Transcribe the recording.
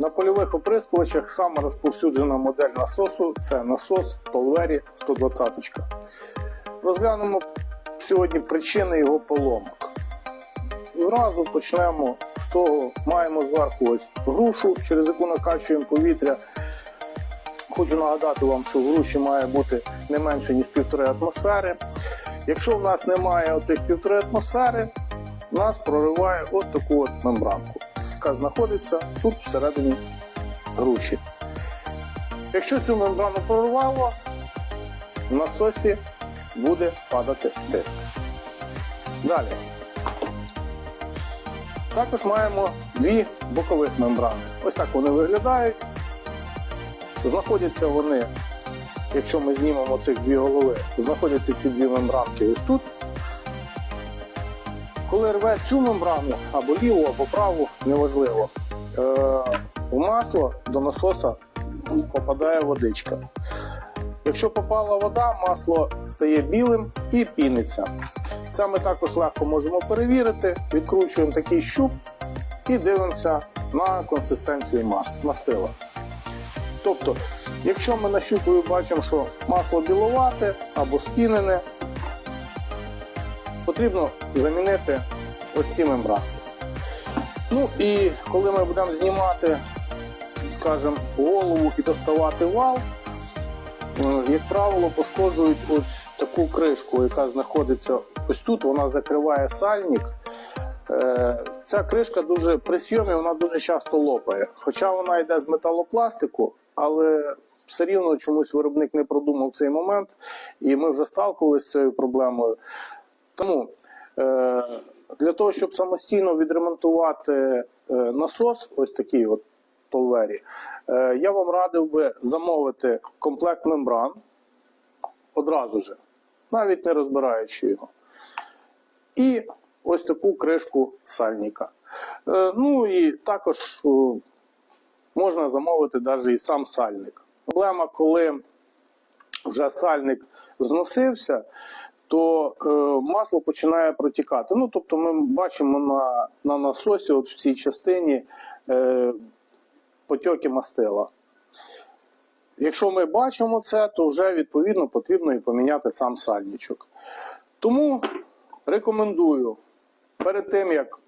На польових оприскувачах сама розповсюджена модель насосу це насос Tolveri 120. Розглянемо сьогодні причини його поломок. Зразу почнемо з того, маємо зверху ось грушу, через яку накачуємо повітря. Хочу нагадати вам, що в груші має бути не менше, ніж півтори атмосфери. Якщо в нас немає оцих півтори атмосфери, нас прориває от таку от мембранку, яка знаходиться тут всередині груші. Якщо цю мембрану прорвало, в насосі буде падати диск. Далі. Також маємо дві бокових мембрани. Ось так вони виглядають. Знаходяться вони, якщо ми знімемо цих дві голови, знаходяться ці дві мембранки ось тут. Коли рве цю мембрану або ліву, або праву, неважливо, е, в масло до насоса попадає водичка. Якщо попала вода, масло стає білим і піниться. Це ми також легко можемо перевірити. Відкручуємо такий щуп і дивимося на консистенцію мас- мастила. Тобто, якщо ми на щупою бачимо, що масло біловате або спінене, потрібно замінити ось ці мембранки. Ну і коли ми будемо знімати, скажімо, голову і доставати вал, е, як правило, пошкоджують ось таку кришку, яка знаходиться ось тут, вона закриває сальник. Е, Ця кришка дуже при сйомі вона дуже часто лопає. Хоча вона йде з металопластику, але все рівно чомусь виробник не продумав цей момент, і ми вже сталкувалися з цією проблемою. Тому е, для того, щоб самостійно відремонтувати е, насос, ось такий от Толвері, е, я вам радив би замовити комплект мембран одразу же, навіть не розбираючи його. І ось таку кришку сальника. Ну і також можна замовити навіть і сам сальник. Проблема, коли вже сальник зносився, то е, масло починає протікати. Ну, тобто ми бачимо на, на насосі, от в цій частині е, потьоки мастила. Якщо ми бачимо це, то вже відповідно потрібно і поміняти сам сальничок. Тому рекомендую перед тим, як